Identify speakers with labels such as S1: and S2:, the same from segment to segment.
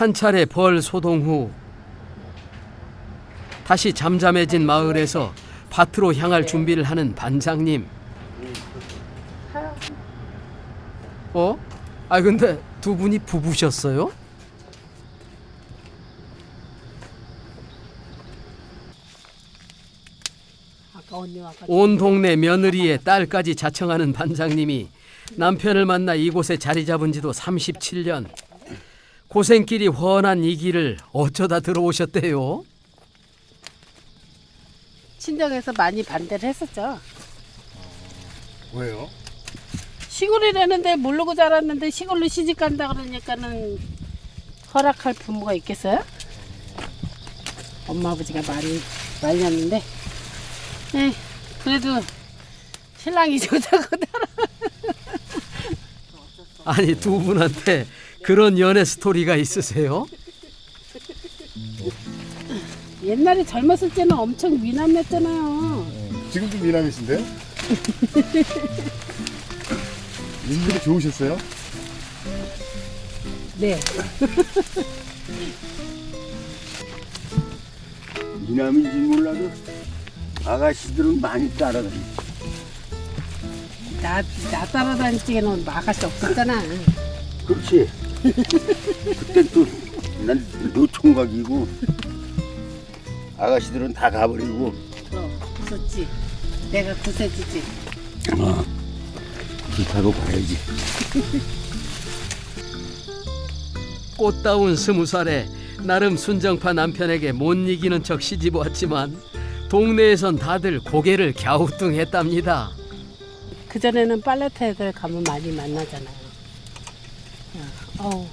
S1: 한 차례 벌 소동 후 다시 잠잠해진 마을에서 밭으로 향할 준비를 하는 반장님. 어? 아 근데 두 분이 부부셨어요? 온 동네 며느리의 딸까지 자청하는 반장님이 남편을 만나 이곳에 자리 잡은 지도 37년. 고생길이 훤한 이 길을 어쩌다 들어오셨대요?
S2: 친정에서 많이 반대를 했었죠.
S3: 왜요?
S2: 시골이라는데 모르고 자랐는데 시골로 시집 간다 그러니까는 허락할 부모가 있겠어요? 엄마 아버지가 많이 말렸는데, 에 그래도 신랑이 좋다고
S1: 아니 두 분한테 그런 연애 스토리가 있으세요?
S2: 옛날에 젊었을 때는 엄청 미남이었잖아요.
S3: 지금도 미남이신데요? 인물이 좋으셨어요?
S2: 네.
S4: 미남인지 몰라도 아가씨들은 많이 따라다니.
S2: 나, 나 따라다닐 적에는 아가씨 없었잖아.
S4: 그렇지. 그때 또난 노총각이고 아가씨들은 다 가버리고
S2: 그럼, 무섭지. 내가 구세주지.
S4: 그렇다고 봐야지.
S1: 꽃다운 스무 살에 나름 순정파 남편에게 못 이기는 척 시집 왔지만 동네에선 다들 고개를 갸우뚱했답니다.
S2: 그 전에는 팔레트 애들 가면 많이 만나잖아요. 야, 어우,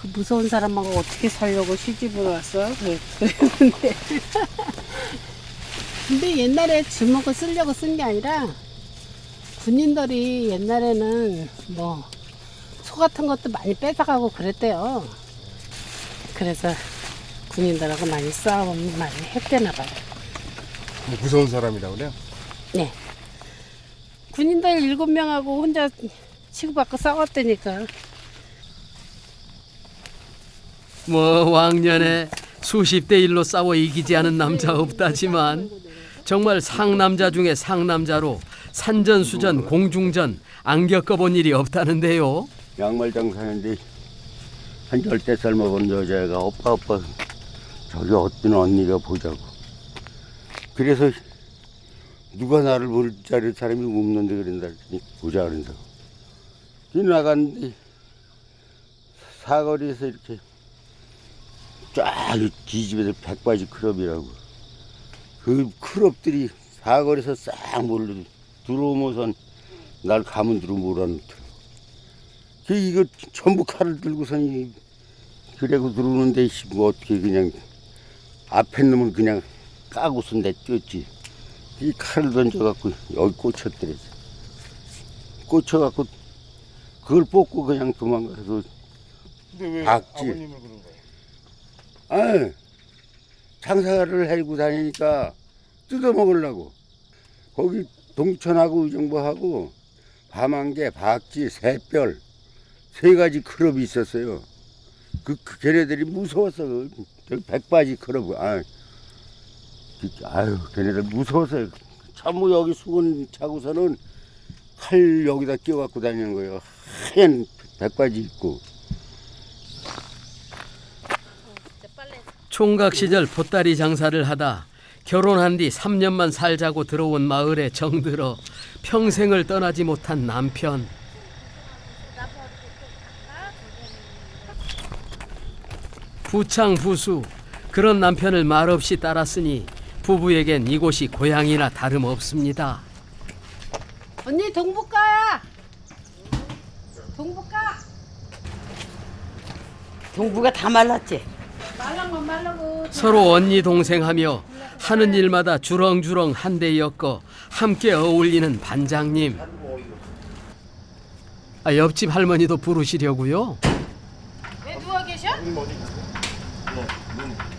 S2: 그 무서운 사람하고 어떻게 살려고 시집을 왔어? 그래- 그랬는데. 근데 옛날에 주먹을 쓰려고 쓴 게 아니라 군인들이 옛날에는 뭐 소 같은 것도 많이 뺏어가고 그랬대요. 그래서 군인들하고 많이 싸움 많이 했대나 봐요.
S3: 무서운 사람이라고 그래요?
S2: 네. 군인들 일곱 명하고 혼자 치고받고 싸웠다니까.
S1: 뭐 왕년에 수십 대 일로 싸워 이기지 않은 남자 없다지만 정말 상남자 중에 상남자로 산전수전 공중전 안 겪어본 일이 없다는데요.
S4: 양말 장사하는데 한 열대 살 먹은 여자애가 오빠 오빠 저기 어떤 언니가 보자고. 그래서 누가 나를 볼 자리 사람이 없는데 그런다 그랬더니 보자 그런다고. 이 나갔는데 사거리에서 이렇게 쫙 뒤집어서 백바지 클럽이라고. 그 클럽들이 사거리에서 싹 몰려 들어오면서 날 가면 들어 몰아넣더라고. 그 이거 전부 칼을 들고선 이 그래고 들어오는데 씨, 뭐 어떻게 그냥 앞에 놈을 그냥 까고서 내뛰었지. 이 칼을 던져갖고 여기 꽂혔더래. 꽂혀갖고 그걸 뽑고 그냥 도망가서 박지.
S3: 아버님을 그런 거예요?
S4: 아 장사를 해고 다니니까 뜯어 먹으려고. 거기 동천하고 의정부하고 밤한개 박지 새별 세 가지 클럽이 있었어요. 그, 그 걔네들이 무서웠어 그 백바지 클럽 아 아유 걔네들 무서웠어요. 참모 여기 수건 차고서는 칼 여기다 끼워 갖고 다니는 거예요. 하얀 백바지 입고
S1: 총각 시절 보따리 장사를 하다 결혼한 뒤 3년만 살자고 들어온 마을에 정들어 평생을 떠나지 못한 남편. 부창 부수 그런 남편을 말없이 따랐으니 부부에겐 이곳이 고향이나 다름없습니다.
S2: 언니 동북가야. 동북가.
S5: 동부가 다 말랐지.
S1: 서로 언니 동생하며 하는 일마다 주렁주렁 엮어 함께 어울리는 반장님. 아, 옆집 할머니도 부르시려고요?
S2: 왜 누워 계셔?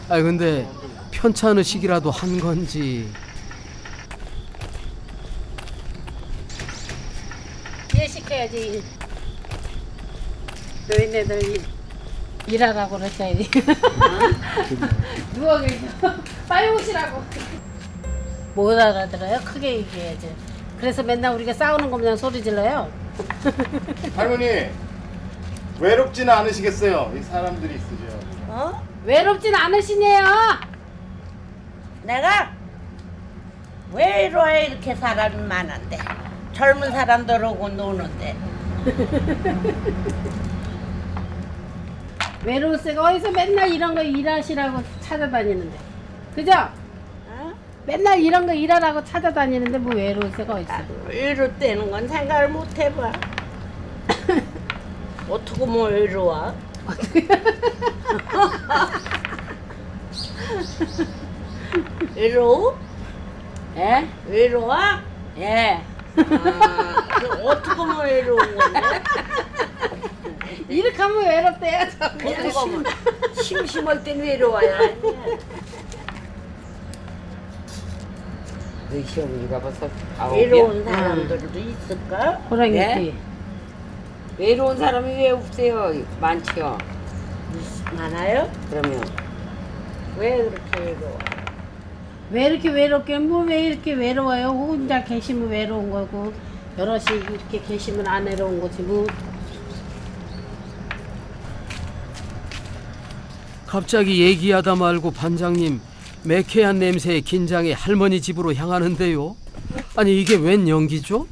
S1: 아 근데 편찮으시기라도 한 건지.
S2: 일. 노인네들 일. 일하라고 그랬어야지. 누워 계셔. 빨리 오시라고. 못 알아들어요? 크게 얘기해야지. 그래서 맨날 우리가 싸우는 거면 소리 질러요.
S3: 할머니 외롭지는 않으시겠어요? 이 사람들이 있으죠.
S5: 어?
S2: 외롭진 않으시네요.
S5: 내가 왜 이러해 이렇게 사람이 많은데 젊은 사람들하고 노는데
S2: 외로울 새가 어디서 맨날 이런 거 일하시라고 찾아다니는데. 그죠?
S5: 어?
S2: 맨날 이런 거 일하라고 찾아다니는데 뭐 외로울 새가 어딨어.
S5: 이럴 때는 건 생각을 못 해봐 어떻게 뭐 이러와 이러우?
S2: 예?
S5: 이러와?
S2: 예.
S5: 아, 그 어떻게 뭐 이러운 건데?
S2: 이렇게 하면 외롭대요.
S5: 심심할 땐 외로워야
S6: 너 시어머니가 벌써 아홉이야?
S5: 외로운 사람들도 있을까?
S2: 호랑이
S6: 예?
S2: 띠.
S6: 외로운 사람이 왜 없어요? 많지요.
S5: 많아요?
S6: 그러면
S5: 왜 그렇게 외로워?
S2: 왜 이렇게 외롭게 뭐 왜 이렇게 외로워요? 혼자 계시면 외로운 거고 여럿이 이렇게 계시면 안 외로운 거지 뭐
S1: 갑자기 얘기하다 말고 반장님 매캐한 냄새에 긴장해 할머니 집으로 향하는데요. 아니 이게 웬 연기죠?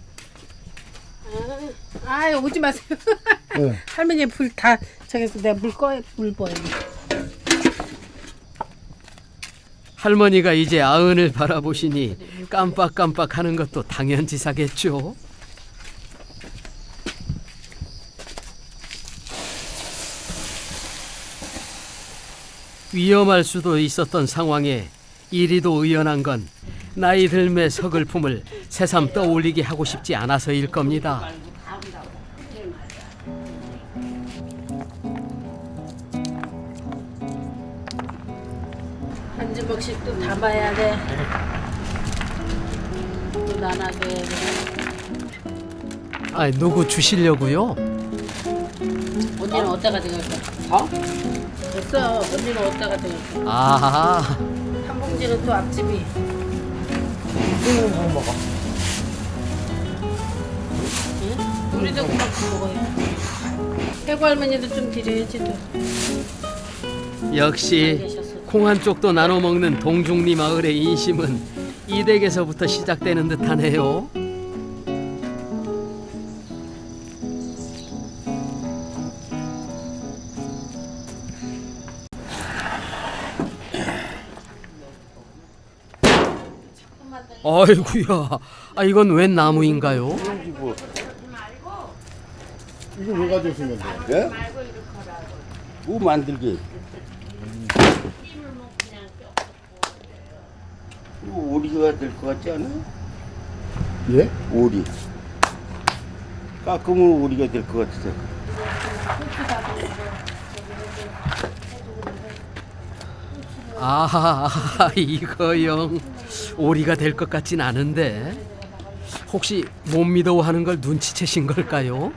S2: 아 오지 마세요.
S3: 네.
S2: 할머니 불 다 저기서 내가 물 꺼, 물 보여.
S1: 할머니가 이제 아흔을 바라보시니 깜빡깜빡하는 것도 당연지사겠죠. 위험할 수도 있었던 상황에 이리도 의연한 건 나이 들매 서글픔을 새삼 떠올리게 하고 싶지 않아서일 겁니다.
S2: 한 주먹씩 또 담아야 돼. 또 나눠줘야 돼.
S1: 아 누구 주시려고요?
S2: 언니는 어디다가 등었어?
S6: 어?
S2: 됐어. 언니는 어디다가 등었어? 아한 봉지는 또 앞집이.
S6: 응, 먹어.
S2: 응? 우리도 그만 먹어요. 해고 할머니도 좀 드려야지 또.
S1: 역시 콩한 쪽도 나눠 먹는 동중리 마을의 인심은 이 댁에서부터 시작되는 듯하네요. 아이구야, 아 이건 웬 나무인가요?
S3: 이거 이거 왜 가져오신 건데요?
S4: 예? 뭐 만들게? 이거 오리가 될 것 같지 않아?
S3: 예?
S4: 오리. 깎으면 오리가 될 것 같아서.
S1: 아하, 이거영 오리가 될 것 같진 않은데 혹시 못 믿어하는 걸 눈치채신 걸까요?